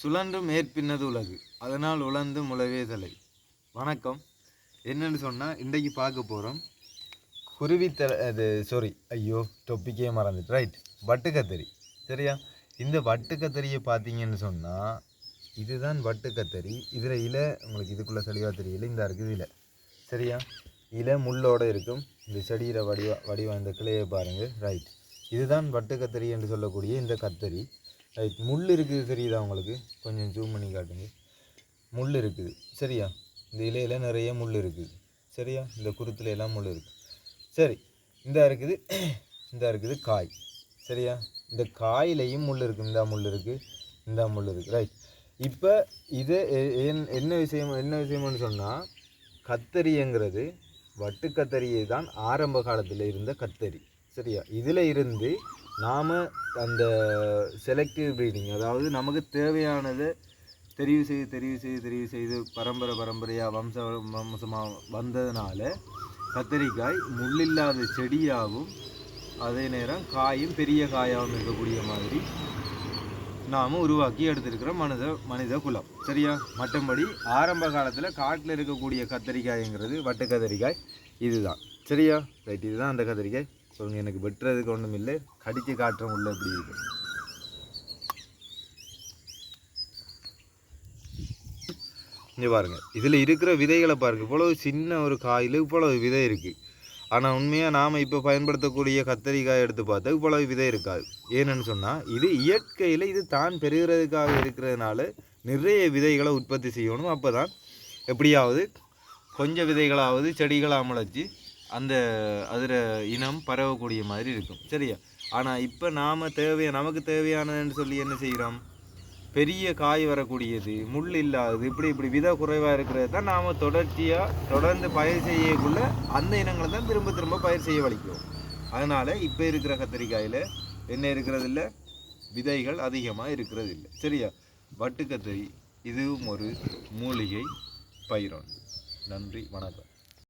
சுழன்று மேற்பின்னது உலகு. அதனால் உழந்து முளவே தலை. வணக்கம். என்னன்னு சொன்னால் இன்றைக்கு பார்க்க போகிறோம் குருவித்தலை அது சாரி ஐயோ டொப்பிக்கே மறந்துட்டு. ரைட் வட்டு கத்தரி சரியா? இந்த வட்டு கத்தரியை பார்த்தீங்கன்னு சொன்னால் இதுதான் வட்டு கத்தரி இதில் இலை உங்களுக்கு இதுக்குள்ளே தெளிவாக தெரியல இந்த இருக்குது இலை. சரியா? இலை முள்ளோடு இருக்கும். இந்த செடியில் வடிவ வடிவம் இந்த கிளையை பாருங்கள் ரைட் இதுதான் வட்டு கத்தரி என்று சொல்லக்கூடிய இந்த கத்தரி ரைட் முள் இருக்குது தெரியுதா உங்களுக்கு? கொஞ்சம் ஜூம் பண்ணி காட்டுங்க. முள் இருக்குது சரியா? இந்த இலையில் நிறைய முள் இருக்குது சரியா? இந்த குருத்துலையெல்லாம் முள் இருக்குது சரி இந்த இருக்குது இந்த இருக்குது காய் சரியா? இந்த காயிலையும் முள் இருக்குது இந்த முள் இருக்குது இந்த முள் இருக்குது ரைட் இப்போ இது என்ன விஷயம் என்ன விஷயம்னு சொன்னால் கத்தரிங்கிறது வட்டு கத்தரியை தான் ஆரம்ப காலத்தில் இருந்த கத்தரி. சரியா? இதில் இருந்து நாம் அந்த செலக்டிவ் ப்ரீடிங் அதாவது நமக்கு தேவையானதை தெரிவு செய்து தெரிவு செய்து தெரிவு செய்து பரம்பரை பரம்பரையாக வம்ச வம்சமாக வந்ததுனால கத்தரிக்காய் முள்ளில்லாத செடியாகவும் அதே நேரம் காயும் பெரிய காயாகவும் இருக்கக்கூடிய மாதிரி நாம் உருவாக்கி எடுத்திருக்கிறோம் மனித மனித குலம். சரியா? மற்றபடி ஆரம்ப காலத்தில் காட்டில் இருக்கக்கூடிய கத்தரிக்காய்ங்கிறது வட்டு கத்தரிக்காய் இதுதான். சரியா? ரைட் இதுதான் அந்த கத்தரிக்காய். சொல்லுங்க எனக்கு வெட்டுறதுக்கு ஒன்றும் இல்லை. கடிச்சு காட்டுற உள்ள எப்படி இருக்கு. இங்கே பாருங்கள் இதில் இருக்கிற விதைகளை பாருங்க. இவ்வளவு சின்ன ஒரு காயில் இவ்வளவு விதை இருக்குது ஆனால் உண்மையாக நாம் இப்போ பயன்படுத்தக்கூடிய கத்தரிக்காய் எடுத்து பார்த்தா இவ்வளவு விதை இருக்காது. ஏன்னு சொன்னால் இது இயற்கையில் இது தான் பெறுகிறதுக்காக இருக்கிறதுனால நிறைய விதைகளை உற்பத்தி செய்யணும். அப்போ தான் எப்படியாவது கொஞ்சம் விதைகளாவது செடிகளாக முளைச்சி அந்த அதில் இனம் பரவக்கூடிய மாதிரி இருக்கும். சரியா? ஆனால் இப்போ நாம் தேவையா நமக்கு தேவையானதுன்னு சொல்லி என்ன செய்கிறோம் பெரிய காய் வரக்கூடியது முள் இல்லாதது இப்படி இப்படி வித குறைவாக இருக்கிறது தான் நாம் தொடர்ச்சியாக தொடர்ந்து பயிர் செய்யக்குள்ள அந்த இனங்களை தான் திரும்ப திரும்ப பயிர் செய்ய வலிக்கும். அதனால் இப்போ இருக்கிற கத்திரிக்காயில் என்ன இருக்கிறது இல்லை விதைகள் அதிகமாக இருக்கிறது இல்லை சரியா? வட்டு இதுவும் ஒரு மூலிகை பயிரோன் நன்றி வணக்கம்.